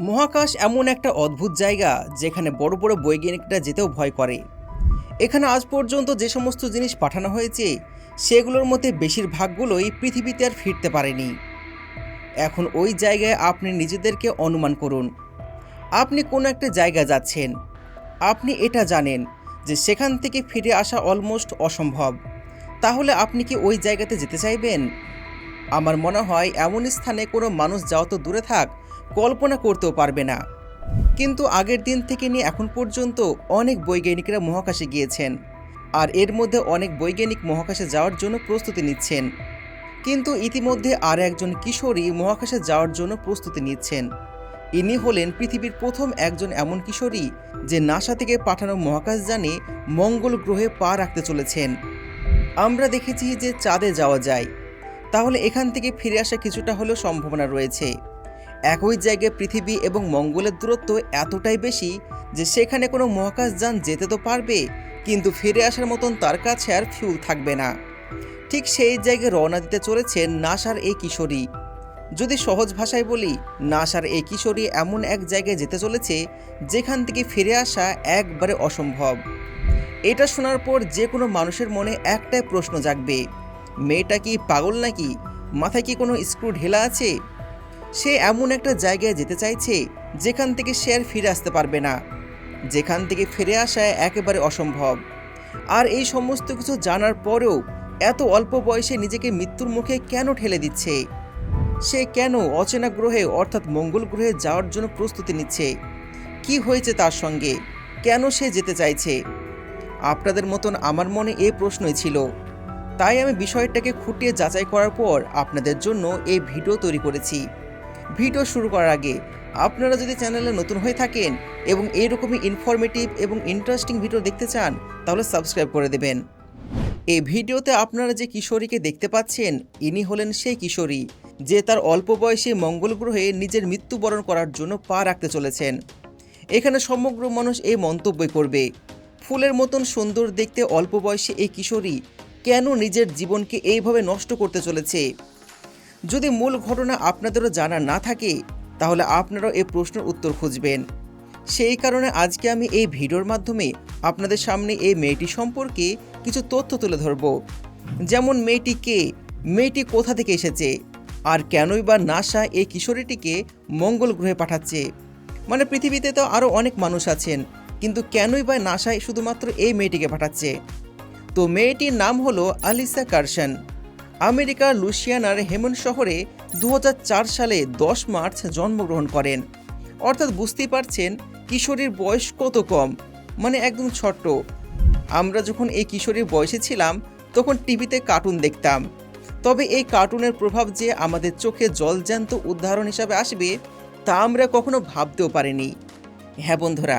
মহাকাশ এমন একটা অদ্ভুত জায়গা যেখানে বড় বড় বৈজ্ঞানিকরা যেতেও ভয় করে। এখানে আজ পর্যন্ত যে সমস্ত জিনিস পাঠানো হয়েছে, সেগুলোর মধ্যে বেশিরভাগগুলোই পৃথিবীতে আর ফিরতে পারেনি। এখন ওই জায়গায় আপনি নিজেদেরকে অনুমান করুন। আপনি কোনো একটা জায়গা যাচ্ছেন। আপনি এটা জানেন যে সেখান থেকে ফিরে আসা অলমোস্ট অসম্ভব। তাহলে আপনি কি ওই জায়গাতে যেতে চাইবেন? আমার মনে হয় এমন স্থানে কোনো মানুষ যাও তো দূরে থাক কল্পনা করতেও পারবে না। কিন্তু আগের দিন থেকে নিয়ে এখন পর্যন্ত অনেক বৈজ্ঞানিকরা মহাকাশে গিয়েছেন আর এর মধ্যে অনেক বৈজ্ঞানিক মহাকাশে যাওয়ার জন্য প্রস্তুতি নিচ্ছেন। কিন্তু ইতিমধ্যে আর একজন কিশোরী মহাকাশে যাওয়ার জন্য প্রস্তুতি নিচ্ছেন। ইনি হলেন পৃথিবীর প্রথম একজন এমন কিশোরী যে নাসা থেকে পাঠানো মহাকাশযানে মঙ্গল গ্রহে পা রাখতে চলেছেন। আমরা দেখেছি যে চাঁদে যাওয়া যায়। তাহলে এখান থেকে ফিরে আসা কিছুটা হলেও সম্ভাবনা রয়েছে। একই জায়গায় পৃথিবী এবং মঙ্গলের দূরত্ব এতটাই বেশি যে সেখানে কোনো মহাকাশযান যেতে তো পারবে, কিন্তু ফিরে আসার মতন তার কাছে আর ফিউল থাকবে না। ঠিক সেই জায়গায় রওনা দিতে চলেছেন নাসার এই কিশোরী। যদি সহজ ভাষায় বলি, নাসার এই কিশোরী এমন এক জায়গায় যেতে চলেছে যেখান থেকে ফিরে আসা একবারে অসম্ভব। এটা শোনার পর যে কোনো মানুষের মনে একটাই প্রশ্ন জাগবে, মেয়েটা কি পাগল নাকি? মাথায় কি কোনো স্ক্রু ঢেলা আছে? সে এমন একটা জায়গায় যেতে চাইছে যেখান থেকে সে আর ফিরে আসতে পারবে না। যেখান থেকে ফিরে আসা একেবারে অসম্ভব। আর এই সমস্ত কিছু জানার পরেও এত অল্প বয়সে নিজেকে মৃত্যুর মুখে কেন ঠেলে দিচ্ছে? সে কেন অচেনা গ্রহে অর্থাৎ মঙ্গল গ্রহে যাওয়ার জন্য প্রস্তুতি নিচ্ছে? কি হয়েছে তার সঙ্গে? কেন সে যেতে চাইছে? আপনাদের মতন আমার মনে এই প্রশ্নই ছিল। তাই আমি বিষয়টাকে খুঁটিয়ে যাচাই করার পর আপনাদের জন্য এই ভিডিও তৈরি করেছি। ভিডিও শুরু করার আগে আপনারা যদি চ্যানেলে নতুন হয়ে থাকেন এবং এইরকমই ইনফরমেটিভ এবং ইন্টারেস্টিং ভিডিও দেখতে চান, তাহলে সাবস্ক্রাইব করে দেবেন। এই ভিডিওতে আপনারা যে কিশোরীকে দেখতে পাচ্ছেন, ইনি হলেন সেই কিশোরী, যে তার অল্প বয়সে মঙ্গল গ্রহে নিজের মৃত্যুবরণ করার জন্য পা রাখতে চলেছেন। এখানে সমগ্র মানুষ এই মন্তব্যই করবে, ফুলের মতন সুন্দর দেখতে অল্প বয়সে এই কিশোরী কেন নিজের জীবনকে এইভাবে নষ্ট করতে চলেছে? যদি মূল ঘটনা আপনাদেরও জানা না থাকে, তাহলে আপনারাও এই প্রশ্নের উত্তর খুঁজবেন। সেই কারণে আজকে আমি এই ভিডিওর মাধ্যমে আপনাদের সামনে এই মেয়েটি সম্পর্কে কিছু তথ্য তুলে ধরব। যেমন মেয়েটি কে, মেয়েটি কোথা থেকে এসেছে, আর কেনই বা নাসা এই কিশোরীটিকে মঙ্গল গ্রহে পাঠাচ্ছে। মানে পৃথিবীতে তো আরও অনেক মানুষ আছেন, কিন্তু কেনই বা নাসায় শুধুমাত্র এই মেয়েটিকে পাঠাচ্ছে? তো মেয়েটির নাম হলো আলিসা কার্শন। আমেরিকার লুসিয়ানার হেমন শহরে দু হাজার চার সালে দশ মার্চ জন্মগ্রহণ করেন। অর্থাৎ বুঝতেই পারছেন কিশোরীর বয়স কত কম মানে একদম ছোট্ট। আমরা যখন এই কিশোরীর বয়সে ছিলাম, তখন টিভিতে কার্টুন দেখতাম। তবে এই কার্টুনের প্রভাব যে আমাদের চোখে জলজ্যান্ত উদাহরণ হিসাবে আসবে, তা আমরা কখনো ভাবতেও পারিনি। হ্যাঁ বন্ধুরা,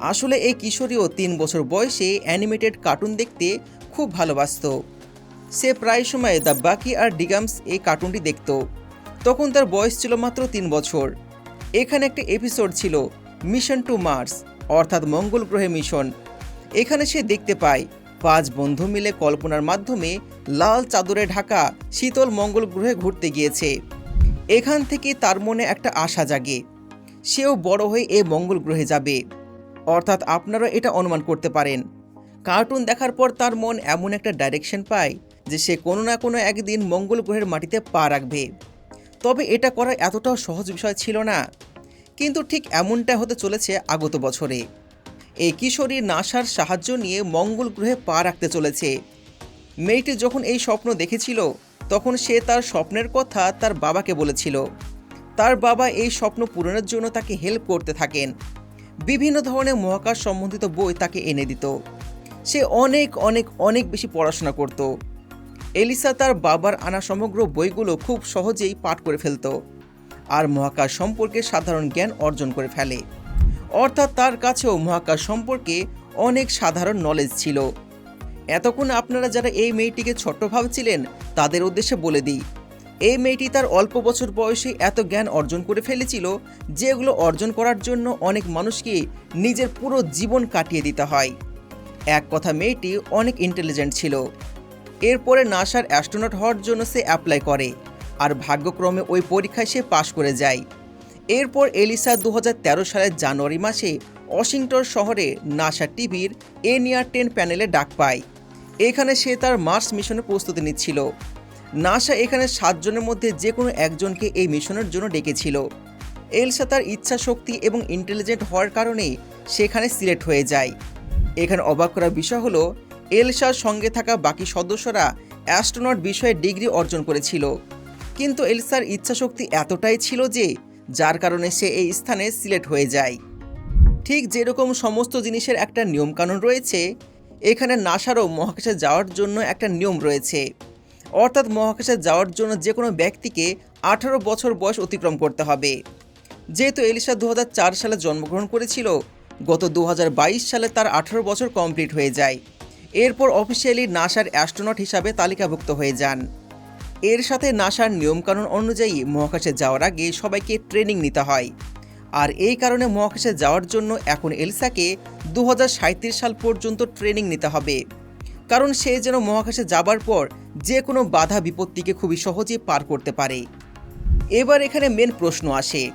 আসলে এই কিশোরীও তিন বছর বয়সে অ্যানিমেটেড কার্টুন দেখতে খুব ভালোবাসত। সে প্রায় সময় দ্য বাকি আর ডিগামস এই কার্টুনটি দেখত। তখন তার বয়স ছিল মাত্র তিন বছর। এখানে একটা এপিসোড ছিল মিশন টু মার্স অর্থাৎ মঙ্গল গ্রহে মিশন এখানে সে দেখতে পায়, পাঁচ বন্ধু মিলে কল্পনার মাধ্যমে লাল চাদরে ঢাকা শীতল মঙ্গল গ্রহে ঘুরতে গিয়েছে। এখান থেকে তার মনে একটা আশা জাগে, সেও বড় হয়ে এ মঙ্গল গ্রহে যাবে। অর্থাৎ আপনারা এটা অনুমান করতে পারেন। কার্টুন দেখার পর তার মন এমন একটা ডাইরেকশন পায় যে সে কোনো না কোনো একদিন মঙ্গল গ্রহের মাটিতে পা রাখবে। তবে এটা করা এতটাও সহজ বিষয় ছিল না। কিন্তু ঠিক এমনটা হতে চলেছে আগত বছরে। এই কিশোরী নাসার সাহায্য নিয়ে মঙ্গল গ্রহে পা রাখতে চলেছে। মেয়েটি যখন এই স্বপ্ন দেখেছিল, তখন সে তার স্বপ্নের কথা তার বাবাকে বলেছিল। তার বাবা এই স্বপ্ন পূরণের জন্য তাকে হেল্প করতে থাকেন। বিভিন্ন ধরনের মহাকাশ সম্বন্ধিত বই তাকে এনে দিত। সে অনেক অনেক অনেক বেশি পড়াশোনা করত। এলিসা তার বাবার আনা সমগ্র বইগুলো খুব সহজেই পাঠ করে ফেলত আর মহাকাশ সম্পর্কে সাধারণ জ্ঞান অর্জন করে ফেলে। অর্থাৎ তার কাছেও মহাকাশ সম্পর্কে অনেক সাধারণ নলেজ ছিল। এতক্ষণ আপনারা যারা এই মেয়েটিকে ছোট্ট ভাবছিলেন, তাদের উদ্দেশ্যে বলে দিই, এই মেয়েটি তার অল্প বছর বয়সে এত জ্ঞান অর্জন করে ফেলেছিল যেগুলো অর্জন করার জন্য অনেক মানুষকে নিজের পুরো জীবন কাটিয়ে দিতে হয়। এক কথা, মেয়েটি অনেক ইন্টেলিজেন্ট ছিল। এরপরে নাসার অ্যাস্ট্রোনট হওয়ার জন্য সে অ্যাপ্লাই করে আর ভাগ্যক্রমে ওই পরীক্ষায় সে পাশ করে যায়। এরপর এলিসা দু হাজার তেরো সালের জানুয়ারি মাসে ওয়াশিংটন শহরে নাসা টিভির এ নিয়ার টেন প্যানেলে ডাক পায়। এখানে সে তার মার্স মিশনের প্রস্তুতি নিচ্ছিল। নাসা এখানে সাতজনের মধ্যে যে কোনো একজনকে এই মিশনের জন্য ডেকেছিল। এলসা তার ইচ্ছা শক্তি এবং ইন্টেলিজেন্ট হওয়ার কারণে সেখানে সিলেক্ট হয়ে যায়। এখানে অবাক করার বিষয় হলো এলসার সঙ্গে থাকা বাকি সদস্যরা অ্যাস্ট্রোনট বিষয়ে ডিগ্রি অর্জন করেছিল। কিন্তু এলসার ইচ্ছাশক্তি এতটাই ছিল যে, যার কারণে সে এই স্থানে সিলেক্ট হয়ে যায়। ঠিক যেরকম সমস্ত জিনিসের একটা নিয়মকানুন রয়েছে, এখানে নাসারও মহাকাশে যাওয়ার জন্য একটা নিয়ম রয়েছে। অর্থাৎ মহাকাশে যাওয়ার জন্য যে কোনো ব্যক্তিকে আঠারো বছর বয়স অতিক্রম করতে হবে। যেহেতু এলিসা দু হাজার চার সালে জন্মগ্রহণ করেছিল, গত দু হাজার বাইশ সালে তার আঠারো বছর কমপ্লিট হয়ে যায়। এরপর অফিসিয়ালি নাসার অ্যাস্ট্রোনট হিসাবে তালিকাভুক্ত হয়ে যান। এর সাথে নাসার নিয়মকানুন অনুযায়ী মহাকাশে যাওয়ার আগে সবাইকে ট্রেনিং নিতে হয়। আর এই কারণে মহাকাশে যাওয়ার জন্য এখন এলসাকে দু হাজার সাঁইত্রিশ সাল পর্যন্ত ট্রেনিং নিতে হবে। কারণ সে যেন মহাকাশে যাবার পর যে কোনো বাধা বিপত্তিকে খুবই সহজে পার করতে পারে। এবার এখানে মেন প্রশ্ন আসে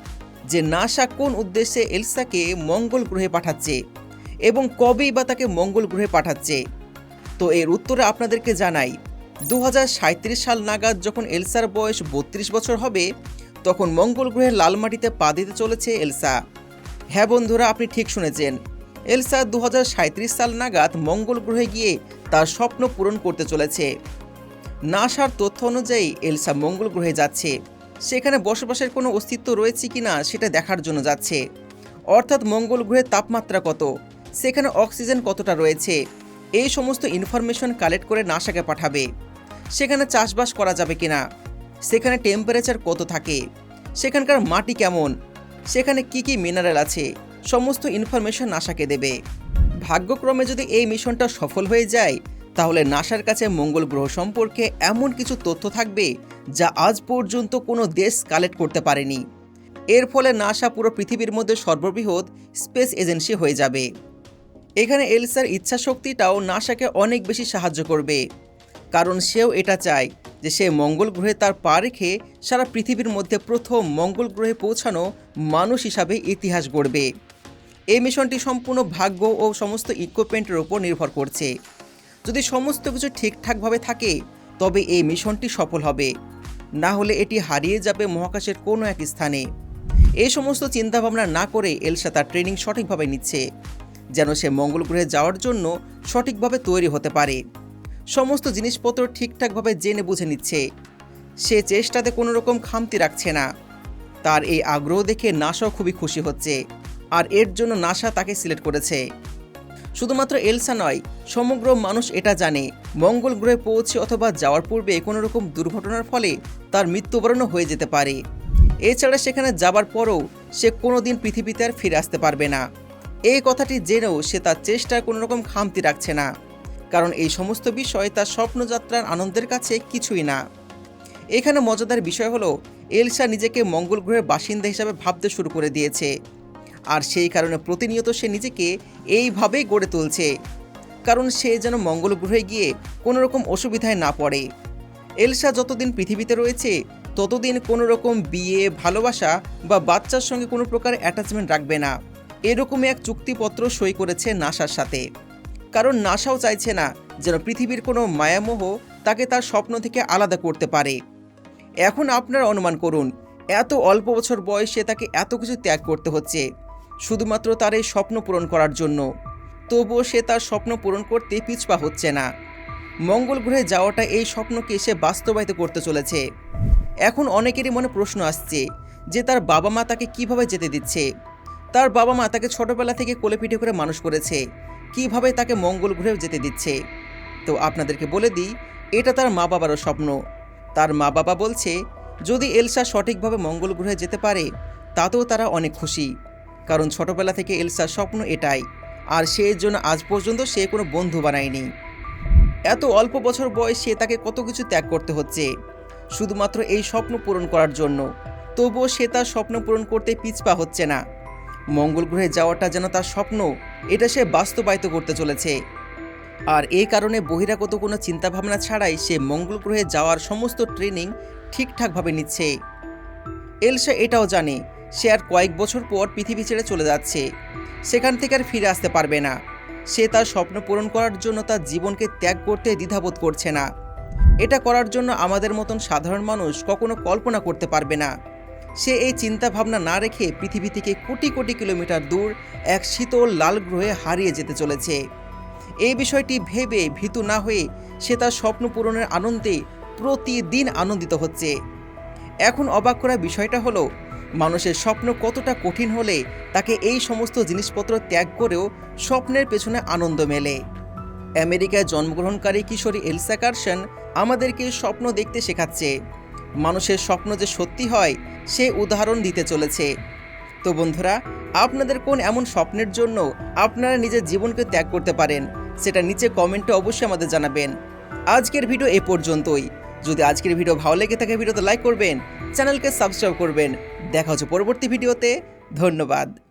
যে নাসা কোন উদ্দেশ্যে এলসাকে মঙ্গল গ্রহে পাঠাচ্ছে এবং কবেই বা তাকে মঙ্গল গ্রহে পাঠাচ্ছে। তো এর উত্তরে আপনাদেরকে জানাই দু হাজার সাঁইত্রিশ সাল নাগাদ যখন এলসার বয়স বত্রিশ বছর হবে, তখন মঙ্গল গ্রহের লাল মাটিতে পা দিতে চলেছে এলসা। হ্যাঁ বন্ধুরা, আপনি ঠিক শুনেছেন। এলসা দু হাজার সাঁইত্রিশ সাল নাগাদ মঙ্গল গ্রহে গিয়ে তার স্বপ্ন পূরণ করতে চলেছে। নাসার তথ্য অনুযায়ী এলসা মঙ্গল গ্রহে যাচ্ছে। সেখানে বসবাসের কোনো অস্তিত্ব রয়েছে কি না সেটা দেখার জন্য যাচ্ছে। অর্থাৎ মঙ্গল গ্রহের তাপমাত্রা কত? সেখানে অক্সিজেন কতটা রয়েছে? এই সমস্ত ইনফরমেশন কালেক্ট করে নাসাকে পাঠাবে। সেখানে চাষবাস করা যাবে কিনা? সেখানে টেম্পারেচার কত থাকে? সেখানকার মাটি কেমন? সেখানে কি কি মিনারেল আছে? সমস্ত ইনফরমেশন নাসাকে দেবে। ভাগ্যক্রমে যদি এই মিশনটা সফল হয়ে যায়, তাহলে নাসার কাছে মঙ্গল গ্রহ সম্পর্কে এমন কিছু তথ্য থাকবে যা আজ পর্যন্ত কোনো দেশ কালেক্ট করতে পারেনি। এর ফলে নাসা পুরো পৃথিবীর মধ্যে সর্ববৃহৎ স্পেস এজেন্সি হয়ে যাবে। এখানে এলসার ইচ্ছা শক্তিটাও নাসাকে অনেক বেশি সাহায্য করবে। কারণ সেও এটা চায় যে সে মঙ্গল গ্রহে তার পা রেখে সারা পৃথিবীর মধ্যে প্রথম মঙ্গল গ্রহে পৌঁছানো মানুষ হিসাবে ইতিহাস গড়বে। এই মিশনটি সম্পূর্ণ ভাগ্য ও সমস্ত ইকুইপমেন্টের ওপর নির্ভর করছে। যদি সমস্ত কিছু ঠিকঠাকভাবে থাকে, তবে এই মিশনটি সফল হবে। না হলে এটি হারিয়ে যাবে মহাকাশের কোনো এক স্থানে। এই সমস্ত চিন্তাভাবনা না করে এলসা তার ট্রেনিং সঠিকভাবে নিচ্ছে। যেন সে মঙ্গল গ্রহে যাওয়ার জন্য সঠিকভাবে তৈরি হতে পারে। সমস্ত জিনিসপত্র ঠিকঠাকভাবে জেনে বুঝে নিচ্ছে। সে চেষ্টাতে কোনো রকম খামতি রাখছে না। তার এই আগ্রহ দেখে নাসাও খুবই খুশি হচ্ছে, আর এর জন্য নাসা তাকে সিলেক্ট করেছে। শুধুমাত্র এলসা নয়, সমগ্র মানুষ এটা জানে, মঙ্গল গ্রহে পৌঁছে অথবা যাওয়ার পূর্বে কোনো রকম দুর্ঘটনার ফলে তার মৃত্যুবরণও হয়ে যেতে পারে। এছাড়া সেখানে যাবার পরও সে কোনো দিন পৃথিবীতে আর ফিরে আসতে পারবে না। এই কথাটি জেনেও সে তার চেষ্টার কোনো রকম খামতি রাখছে না, কারণ এই সমস্ত বিষয় তার স্বপ্নযাত্রার আনন্দের কাছে কিছুই না। এখানে মজাদার বিষয় হলো, এলসা নিজেকে মঙ্গল গ্রহের বাসিন্দা হিসাবে ভাবতে শুরু করে দিয়েছে। আর সেই কারণে প্রতিনিয়ত সে নিজেকে এইভাবেই গড়ে তুলছে, কারণ সে যেন মঙ্গল গ্রহে গিয়ে কোনো রকম অসুবিধায় না পড়ে। এলসা যতদিন পৃথিবীতে রয়েছে, ততদিন কোনো রকম বিয়ে, ভালোবাসা বা বাচ্চার সঙ্গে কোনো প্রকার অ্যাটাচমেন্ট রাখবে না। এরকমই এক চুক্তিপত্র সই করেছে নাসার সাথে। কারণ নাসাও চাইছে না যেন পৃথিবীর কোনো মায়ামোহ তাকে তার স্বপ্ন থেকে আলাদা করতে পারে। এখন আপনারা অনুমান করুন, এত অল্প বছর বয়সে তাকে এত কিছু ত্যাগ করতে হচ্ছে, শুধুমাত্র তার এই স্বপ্ন পূরণ করার জন্য। তবুও সে তার স্বপ্ন পূরণ করতে পিছপা হচ্ছে না। মঙ্গল গ্রহে যাওয়াটা এই স্বপ্নকে সে বাস্তবায়িত করতে চলেছে। এখন অনেকেরই মনে প্রশ্ন আসছে যে তার বাবা মা তাকে কীভাবে যেতে দিচ্ছে? তার বাবা মা তাকে ছোটবেলা থেকে কোলে পিঠে করে মানুষ করেছে। কীভাবে তাকে মঙ্গল গ্রহেও যেতে দিচ্ছে? তো আপনাদেরকে বলে দিই, এটা তার মা বাবারও স্বপ্ন। তার মা বাবা বলছে, যদি এলসা সঠিকভাবে মঙ্গল গ্রহে যেতে পারে, তাতেও তারা অনেক খুশি। কারণ ছোটবেলা থেকে এলসার স্বপ্ন এটাই। আর সে জন্য আজ পর্যন্ত সে কোনো বন্ধু বানায়নি। এত অল্প বছর বয়সে তাকে কত কিছু ত্যাগ করতে হচ্ছে। শুধুমাত্র এই স্বপ্ন পূরণ করার জন্য। তবুও সে তার স্বপ্ন পূরণ করতে পিছপা হচ্ছে না। মঙ্গল গ্রহে যাওয়াটা যেন তার স্বপ্ন, এটা সে বাস্তবায়িত করতে চলেছে। আর এই কারণে বহিরাগত কোনো চিন্তাভাবনা ছাড়াই সে মঙ্গল গ্রহে যাওয়ার সমস্ত ট্রেনিং ঠিকঠাকভাবে নিচ্ছে। এলসা এটাও জানে, সে আর কয়েক বছর পর পৃথিবী ছেড়ে চলে যাচ্ছে। সেখান থেকে আর ফিরে আসতে পারবে না। সে তার স্বপ্ন পূরণ করার জন্য তার জীবনকে ত্যাগ করতে দ্বিধাবোধ করছে না। এটা করার জন্য আমাদের মতন সাধারণ মানুষ কখনো কল্পনা করতে পারবে না। সে এই চিন্তা ভাবনা না রেখে পৃথিবী থেকে কোটি কোটি কিলোমিটার দূর এক শীতল লাল গ্রহে হারিয়ে যেতে চলেছে। এই বিষয়টি ভেবে ভীতু না হয়ে সে তার স্বপ্ন পূরণের আনন্দে প্রতিদিন আনন্দিত হচ্ছে। এখন অবাক করা বিষয়টা হলো, মানুষের স্বপ্ন কতটা কঠিন হলে তাকে এই সমস্ত জিনিসপত্র ত্যাগ করেও স্বপ্নের পেছনে আনন্দ মেলে। আমেরিকায় জন্মগ্রহণকারী কিশোরী এলসা কার্সন আমাদেরকে স্বপ্ন দেখতে শেখাচ্ছে। মানুষের স্বপ্ন যে সত্যি হয়, সে উদাহরণ দিতে চলেছে। তো বন্ধুরা, আপনাদের কোন এমন স্বপ্নের জন্য আপনারা নিজের জীবনকে ত্যাগ করতে পারেন, সেটা নিচে কমেন্টে অবশ্যই আমাদের জানাবেন। আজকের ভিডিও এ পর্যন্তই। যদি আজকের ভিডিও ভালো লেগে থাকে, ভিডিওতে লাইক করবেন, চ্যানেলকে সাবস্ক্রাইব করবেন। দেখা হচ্ছে পরবর্তী ভিডিওতে। ধন্যবাদ।